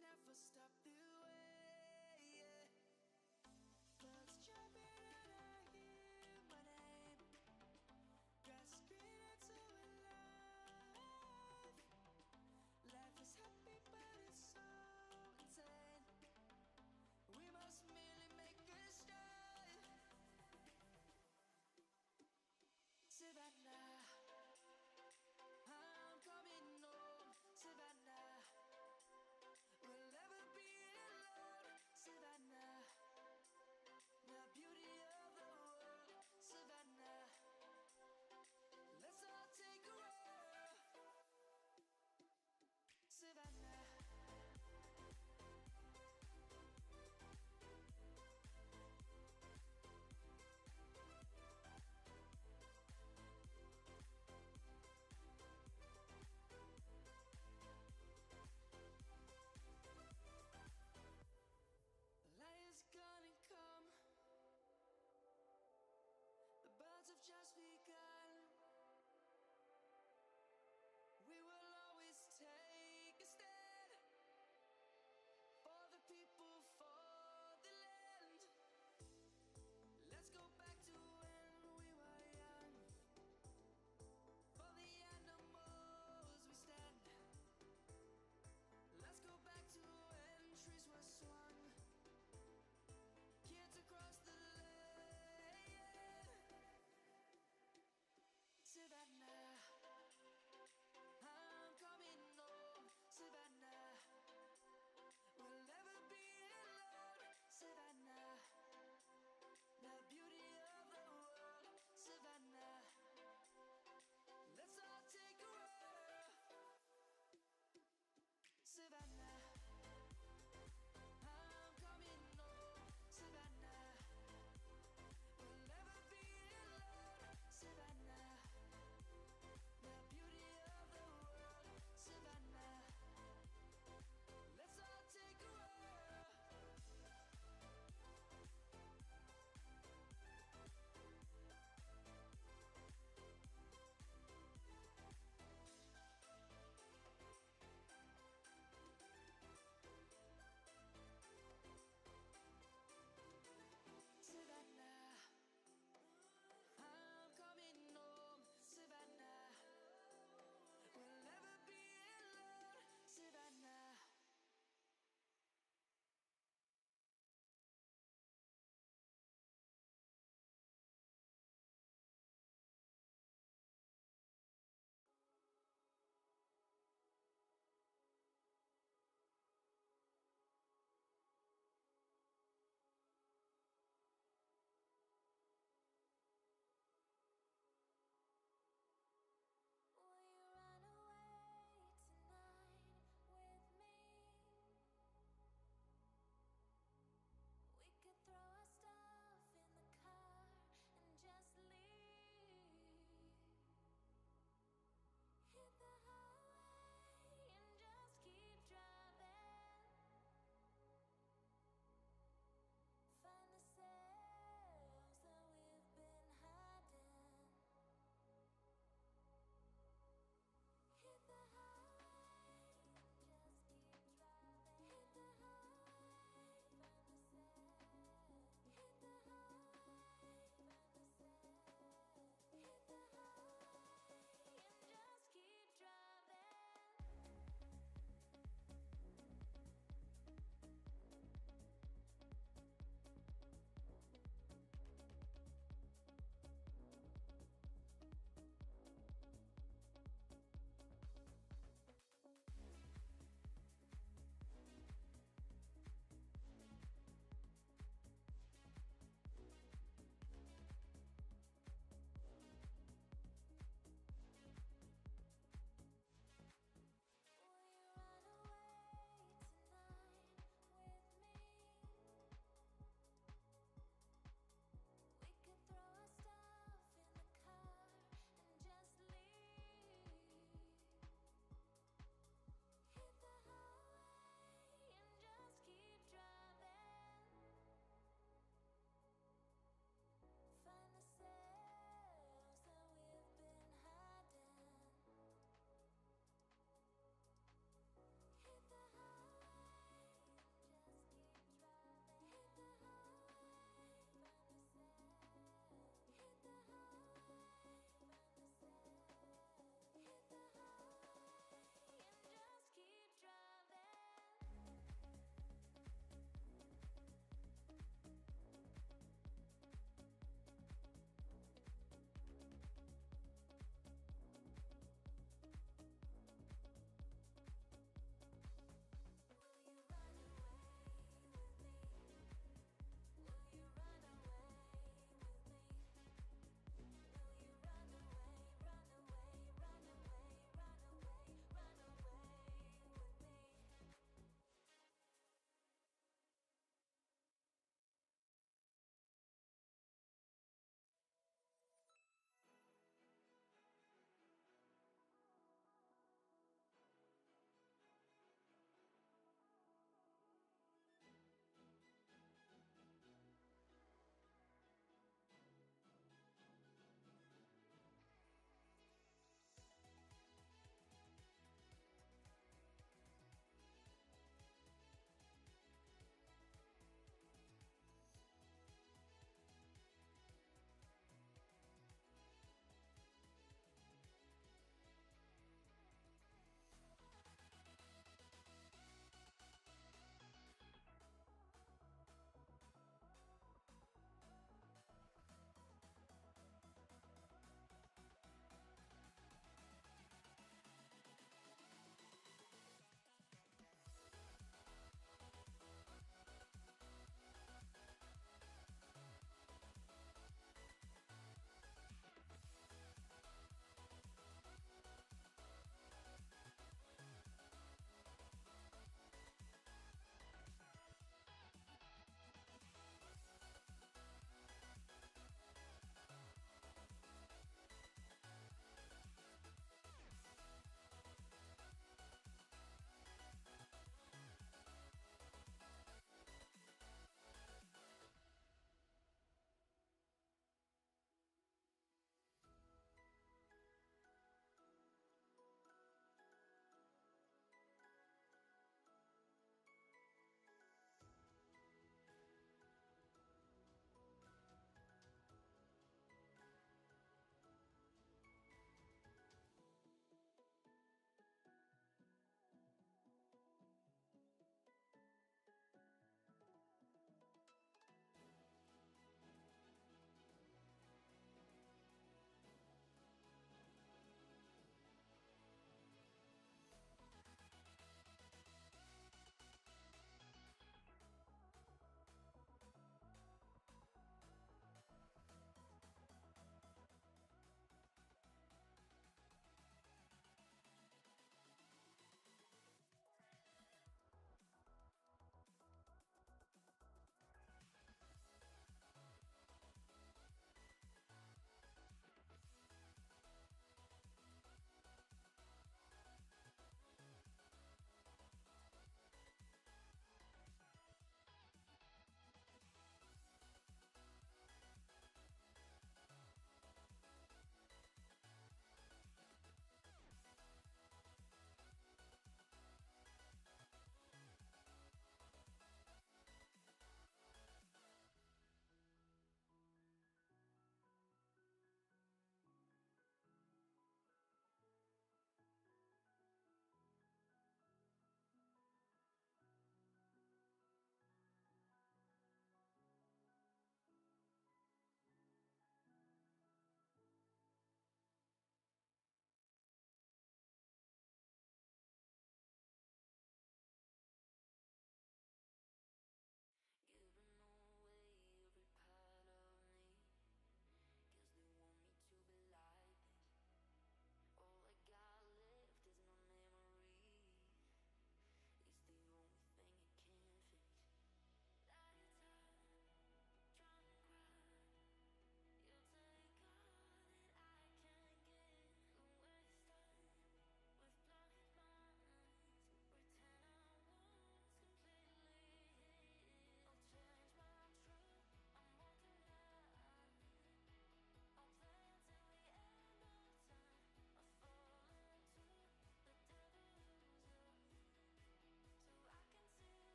never stop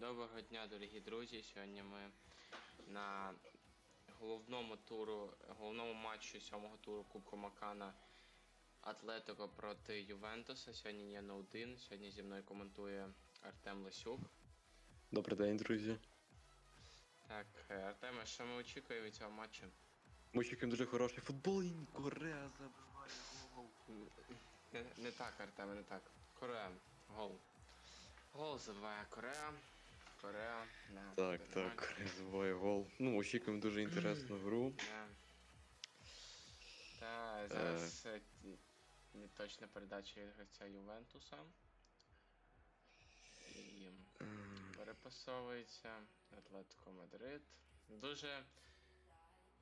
Доброго дня, дорогі друзі. Сьогодні ми на головному туру, головному матчі сьомого туру Кубку Макана Атлетико проти Ювентуса. Сьогодні є ноу-1. Сьогодні зі мною коментує Артем Лисюк. Добрий день, друзі. Так, е, Артеме, що ми очікуємо від цього матчу? Ми чекаємо дуже хороший футбол і Корея забиває гол. Не, не так, Артеме, не так. Корея. Гол. Гол забиває Корея. Корея. На, Так, один так, гол. Ну, очікуємо дуже інтересну гру. Та, зараз е, ті- неточна передача від гравця Ювентуса. І Ем, перепасовується Атлетико Мадрид. Дуже.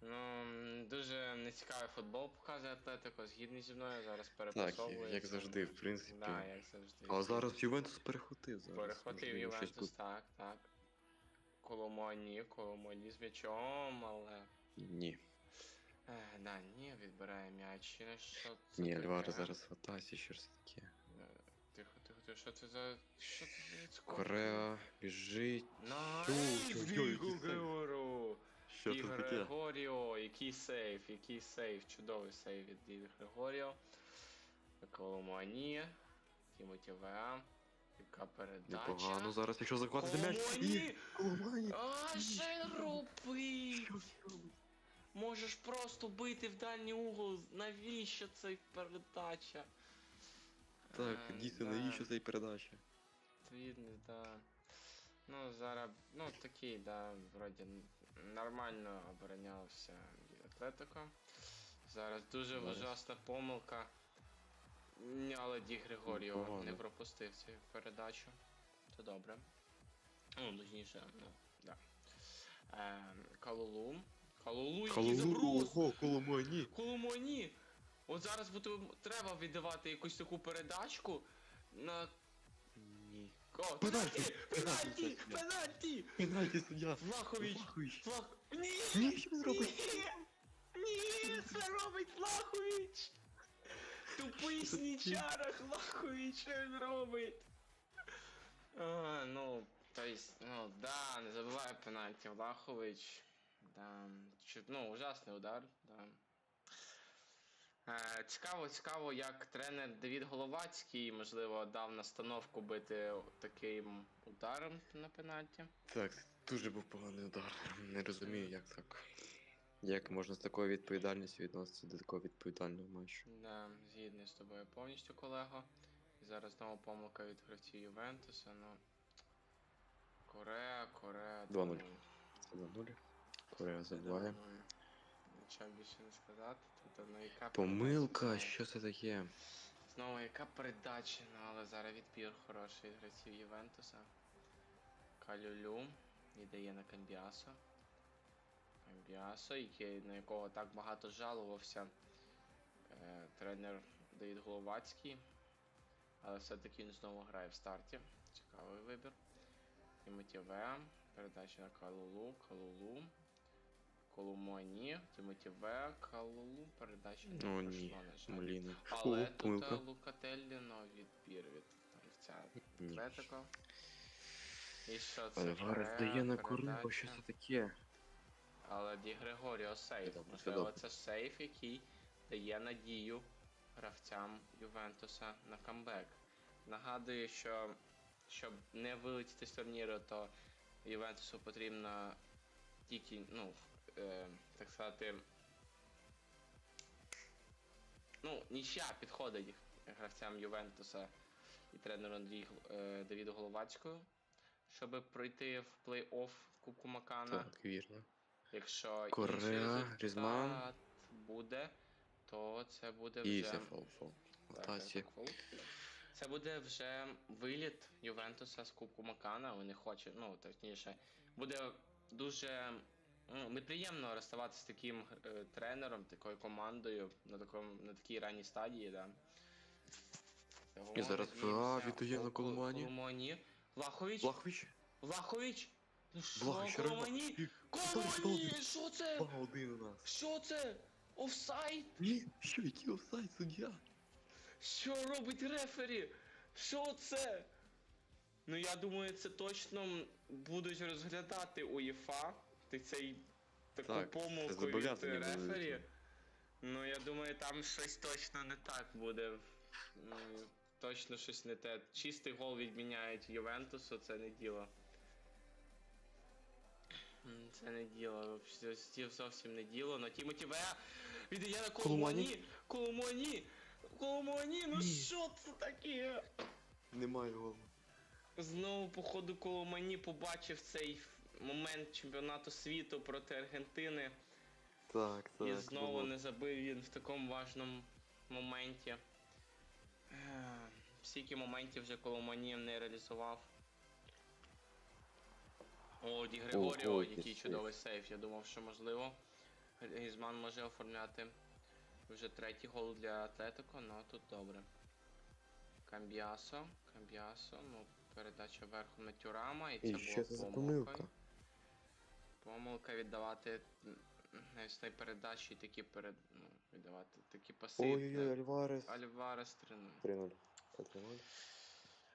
Ну, дуже нецікавий футбол показує Атлетико, згідний зі мною, зараз Так, перепасовується. як завжди, в принципі. Да, як завжди. А зараз Ювентус перехватив зараз. Перехватив щось Ювентус, так, так. Коломоні, Коломоні з м'ячом, але. Ні. Ех, да, ні, відбирає м'яч. Ну, Що це Ні, таке? Альваро зараз в атаці, що ж таке. Е, Тихо, тихо, тихо, що це за. Що це за відскок? Корея біжить. Найс, Ой-ой-ой, Ігор який сейв. Григору! Що таке? Григоріо, який сейф, який сейф, чудовий сейф від Ігор Григоріо. Коломані, Тімоті Веа, яка передача. Непогано зараз, якщо захватити м'яч. Коломані! Ні, Коломані! А, ще робить! Можеш просто бити в дальній угол. Навіщо ця передача? Так, Е, дійсно, да. навіщо цей передача? Видно, да. Ну, зараз, ну такий, да, вроді нормально оборонявся Атлетико. Зараз дуже ужасна помилка. Але Ді Григоріо не пропустив цю передачу. Це добре. Ну, точніше, ну, да. Е, Калулу. Калулу, який заброс! Калулу, Коломані! Коломоні! От зараз буде, треба віддавати якусь таку передачку на Ні. О, Пенальті! пенальті! Пенальті! Пенальті! Пенальті! Пенальті суддя! Влахович! Влахович! Влах... Ні! Ні, що він робить? Ні! Ні! Це робить Влахович! Тупий снічара Влахович, що він робить? А, ну, то есть, ну, да, не забуває пенальті Влахович. Да, чу- ну, ужасний удар, да. Е, Цікаво, цікаво, як тренер Давід Головацький, можливо, дав настановку бити таким ударом на пенальті. Так, дуже був поганий удар. Не розумію, як так. Як можна з такою відповідальністю відноситися до такого відповідального матчу? Да, згідний з тобою повністю, колего. І зараз знову помилка від гравців Ювентуса. Ну. Корея, Корея. 2:0. тому- Це за нуль. Корея Це забиває. 2:0. Нічого більше не сказати. Ну, яка Помилка, що це таке? Знову яка передача, ну але зараз відбір хороший від гравців Ювентуса. Калюлю віддає на Камбіасо. Камбіасо, на якого так багато жалувався е, тренер Давід Головацький. Але все-таки він знову грає в старті. Цікавий вибір. Веа. Передача на Калулу. Калулу. Колумоні. Тімоті Веа. Калулу. Передача не О, пройшла, на жаль. Маліна. Але О, тут помилка. е, Лукателліно відбір від гравця Ні. Атлетико. І що це? Альварес дає на Корумбо, передача. що це таке? Але Ді Григоріо сейф. Добре, Можливо, добре. це сейф, який дає надію гравцям Ювентуса на камбек. Нагадую, що щоб не вилетіти з турніру, то Ювентусу потрібно тільки, ну, е, так сказати. Ну, нічия підходить гравцям Ювентуса і тренеру Андрій е, Давіду Головацького, щоб пройти в плей-офф Кубку Макана. Так, вірно. Якщо Корея, результат буде, то це буде І вже. Так, це, фол. Це буде вже виліт Ювентуса з Кубку Макана. Вони хочуть, ну точніше, буде дуже ну, неприємно розставатися з таким е, тренером, такою командою на такому на такій ранній стадії, да. І зараз віддає на Коломані. Коломані. Влахович. Влахович? Влахович. Ну що, Влахович, Коломані? Риба. Що це? 2-1 у нас. Що це? Офсайд? Ні, що, який офсайд, суддя? Що робить рефері? Що це? Ну я думаю, це точно будуть розглядати УЄФА. Ти цей таку Так, це помилку від будуть. рефері. Ну я думаю, там щось точно не так буде. Ну, точно щось не те. Чистий гол відміняють Ювентусу, це не діло. Це не діло, взагалі зовсім не діло. Но Тімоті Веа віддає на Коломоні. Коломоні! Коломоні, ну що це таке? Немає голу. Знову, походу, Коломані побачив цей момент чемпіонату світу проти Аргентини. Так, так. і знову було. не забив він в такому важному моменті. Е, Скільки моментів вже Коломані не реалізував. О, Ді Григоріо, Ого, який який чудовий сейф. Я думав, що можливо. Гізман може оформляти вже третій гол для Атлетико, але тут добре. Камбіасо, Камбіасо, ну, передача верхом на Тюрама, і це І була помилка. Помилка? Віддавати м, навісні передачі і такі перед. Ну, віддавати такі паси. Ой-ой-ой, Альварес. Альварес 3-0. 3-0. Це 3-0.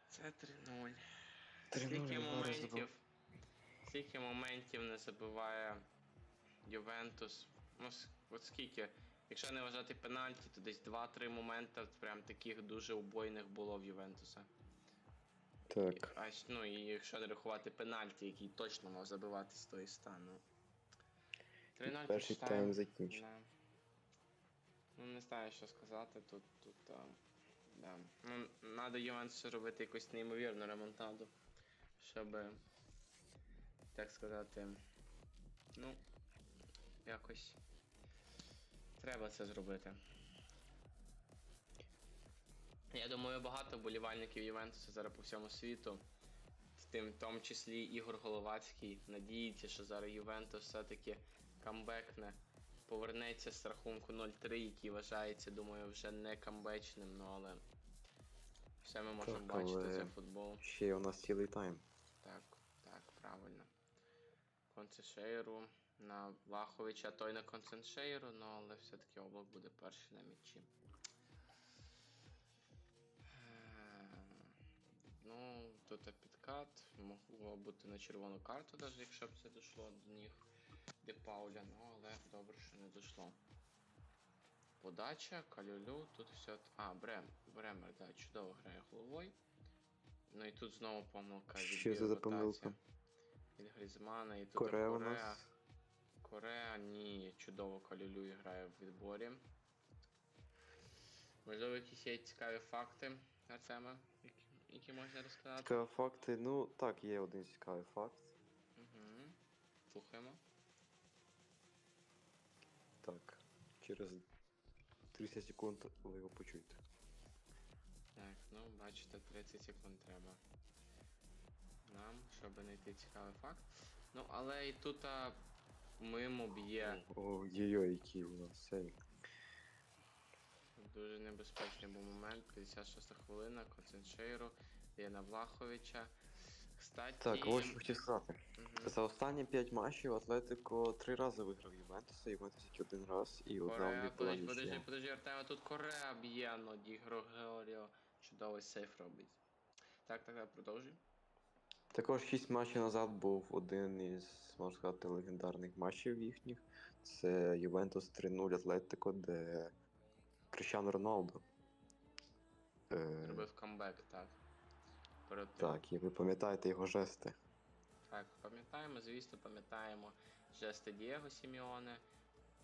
Це 3-0. 3-0 Скільки моментів. Скільки моментів не забиває Ювентус. Ну, от скільки. Якщо не вважати пенальті, то десь 2-3 моменти прям таких дуже убойних було в Ювентуса. Так. А ну і якщо не рахувати пенальті, який точно мав забивати з тої стану. 3-0 Перший Ферштайн. тайм закінчено. Да. Ну, не знаю, що сказати тут. тут а, да. Ну, надо Ювентусу робити якусь неймовірну ремонтаду, щоб, так сказати, ну, якось треба це зробити. Я думаю, багато болівальників Ювентуса зараз по всьому світу, в тим, в тому числі Ігор Головацький, надіється, що зараз Ювентус все-таки камбекне, повернеться з рахунку 0-3, який вважається, думаю, вже не камбечним, ну але все ми можемо Так, бачити але- за футбол. Ще у нас цілий тайм. Так, так, правильно. Концешейру на Влаховича, той на Конценшейру, ну але все-таки облак буде перший на м'ячі. Тут підкат, могло бути на червону карту, навіть якщо б це дійшло до них де Пауля, ну але добре, що не дійшло. Подача, калюлю, тут все. А, Брем, Бремер, да, чудово грає головою. Ну і тут знову помилка від Що це за помилка? Від Грізмана і тут Коре у Кореа. нас. Кореа, ні, чудово Калюлю грає в відборі. Можливо, якісь є цікаві факти Артема, які, які можна розказати. Цікаві факти. Ну, так, є один цікавий факт. Угу. Слухаємо. Так. Через 30 секунд ви його почуєте. Так, ну бачите, 30 секунд треба. Нам, щоб знайти цікавий факт. Ну, але і тут а, мимо б'є. Ой-ой-ой, який у нас цей. Дуже небезпечний був момент. 56 хвилина, Конценшейру, Єна Влаховича. Кстати. Так, ось хотів сказати. мгм. За останні 5 матчів Атлетико три рази виграв Ювентуса, Ювентус тільки один раз і одна них подожди, подожди, подожди, Артема, тут Корея б'є, ну, Ді Григоріо чудовий сейф робить. Так, так, так, продовжуй. Також 6 матчів назад був один із, можна сказати, легендарних матчів їхніх. Це Ювентус 3-0 Атлетико, де Крищано Роналдо. Е, Зробив камбек, так. Проти... так, і ви пам'ятаєте його жести. Так, пам'ятаємо, звісно, пам'ятаємо жести Дієго Сіміоне.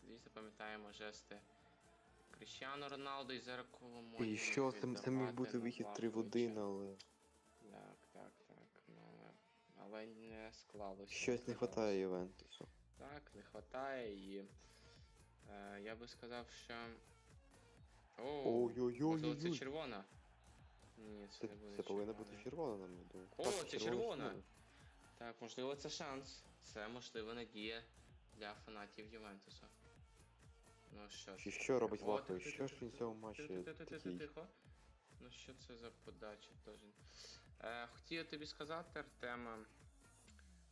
Звісно, пам'ятаємо жести Кріщану Роналду і Коломойні. І що це, це міг бути вихід 3 в 1, але Так, так, так. Ну, але, але не склалося. щось не склалося. вистачає Ювентусу. Так, не вистачає і. Е, я би сказав, що. О, Ой-ой-ой-ой. червона. Ні, це, Це, не буде це повинна бути червона, на мою думку. О, Так, це червона! Так, можливо, це шанс. Це можливо надія для фанатів Ювентуса. Ну що ж. що робить О, Влахович? ти- Що ж він в цьому матчі. Тихо. Ну що це за подача теж. Е, хотів тобі сказати, Артема.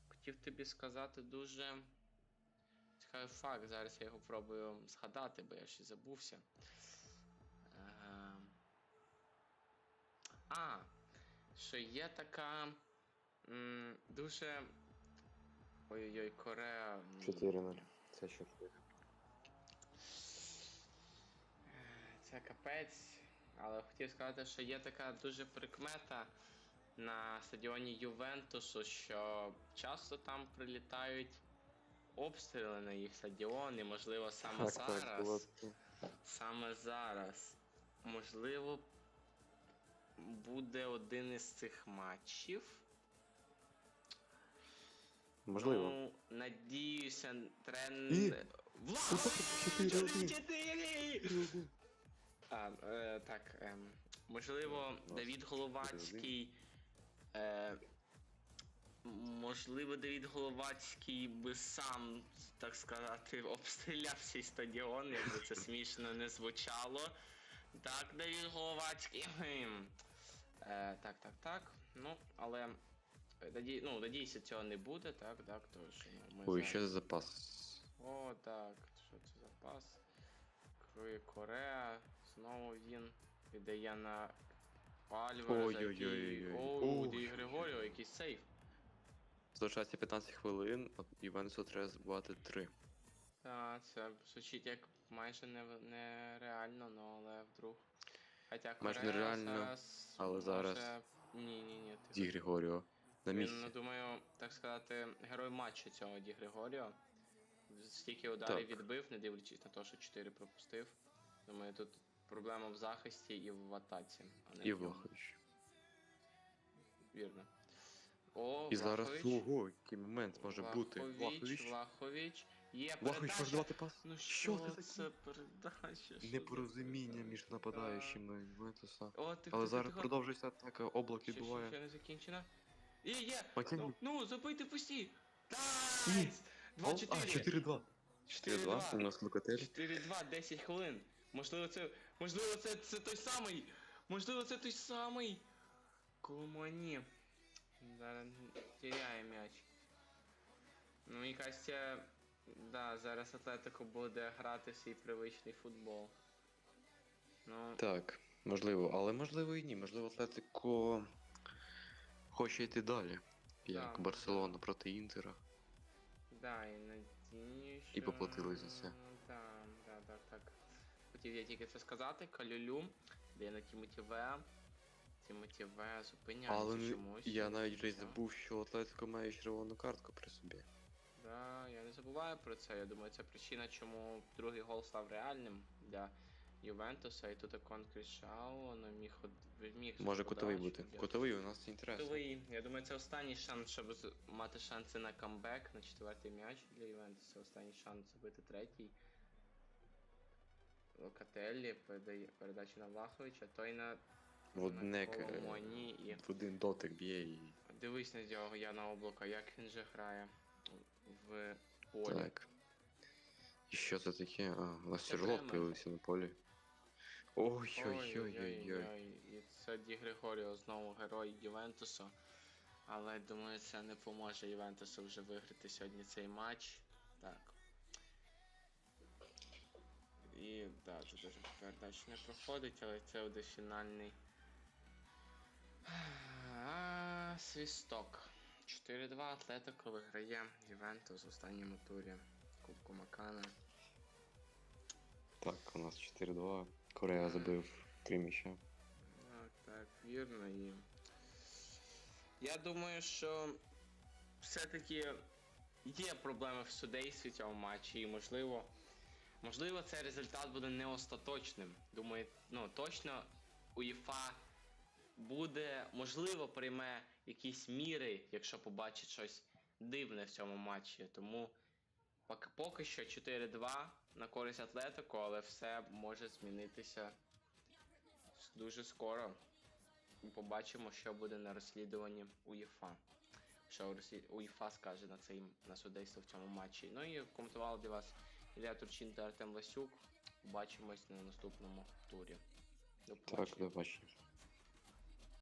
Хотів тобі сказати дуже цікавий факт. Зараз я його пробую згадати, бо я ще забувся. А, що є така М, Дуже. Ой-ой-ой, Корея. 4-0. Це 4. Це капець. Але хотів сказати, що є така дуже прикмета на стадіоні Ювентусу, що часто там прилітають обстріли на їх стадіон, і можливо саме Так, так, зараз. було. Саме зараз. Можливо, буде один із цих матчів. Можливо. Ну, надіюся, тренд. І? Влад! Чотири-один. 4-4! А, е, так, ем, можливо, Ну, Давід Головацький. Е, можливо, Давід Головацький би сам, так сказати, обстріляв цей стадіон, якби це смішно не звучало. Так, Давід Головацький. Е, так, так, так. Ну, але. е, Ну, надіюся, цього не буде, так, так, що ну, ми Ой, за- запас. о, так, що це за пас? Крує Корея, знову він віддає на Альвареза, який... Ой-ой-ой-ой-ой. Оу, Ой. Ді Григоріо, якийсь сейф. Залишається 15 хвилин, а Івенсу треба забувати 3. Так, це звучить як майже нереально, ну але вдруг. Хоча Майже нереально, зараз але може... зараз Ні, ні, ні. Ді Григоріо. На Він, місці. ну, думаю, так сказати, герой матчу цього Ді Григоріо. Стільки ударів Так. відбив, не дивлячись на те, що 4 пропустив. Думаю, тут проблема в захисті і в атаці. а не І в. Влахович. Вірно. О, І зараз ого, який момент може бути. Влахович, Влахович. Влахович. Є Влахович може передача. давати пас. Ну Що що це це передача? Що Непорозуміння між нападаючими Ювентуса. О, ти, Але ти, зараз продовжується атака, облак Ще, ще, відбуває. ще не закінчена. І є! Максим, Ну, ну забийте пусті! Ні. Гол? А, 2-4! 4-2. 4-2, у нас Лукатель. 4-2, 10 хвилин. Можливо, це. Можливо, це, це той самий. Можливо, це той самий. Коломані. Зараз теряє м'яч. Ну, мені кажеться, да, зараз Атлетико буде грати свій привичний футбол. Ну, Так, можливо, але можливо і ні. Можливо, Атлетико хоче йти далі. Як Да, Барселона проти Інтера. да, і надію, що... І поплатились за це. Да, да, так, так. Хотів я тільки це сказати. Калюлю, де на Тімоті В. Тімоті В зупиняється Але чомусь. я навіть вже й забув, що Атлетико має червону картку при собі. Да, я не забуваю про це. Я думаю, це причина, чому другий гол став реальним для Ювентуса. І тут Акон Крішао не міг міг Може кутовий бути. Кутовий у нас інтересно. Кутовий. Я думаю, це останній шанс, щоб мати шанси на камбек на четвертий м'яч для Ювентуса. Останній шанс забити третій. Локателлі передає передачу на Влаховича, той на, В одне Коломоні і в один дотик б'є і. Дивись на нього, я на облака, як він же грає в полі. Так. І що це таке? А, у нас Це тяжело появився на полі. Ой-ой-ой-ой. Ой-ой-ой. І це Ді Григоріо знову герой Ювентусу. Але думаю, це не поможе Ювентусу вже виграти сьогодні цей матч. Так. І да, тут вже передач не проходить, але це буде фінальний. А, свісток. 4-2 Атлетико виграє Ювентус в останньому турі Кубку Макана. Так, у нас 4-2. Корея забив 3 м'яча. Так, так, вірно. І... Я думаю, що все-таки є проблеми в судействі цього матчі, і можливо, можливо, цей результат буде не остаточним. Думаю, ну точно УЄФА буде, можливо, прийме якісь міри, якщо побачить щось дивне в цьому матчі. Тому поки, поки що 4-2 на користь Атлетико, але все може змінитися дуже скоро. І побачимо, що буде на розслідуванні УЄФА. Що УЄФА скаже на цей на судейство в цьому матчі. Ну і коментували для вас Ілля Турчин та Артем Ласюк. Побачимось на наступному турі. До Так, до бачення.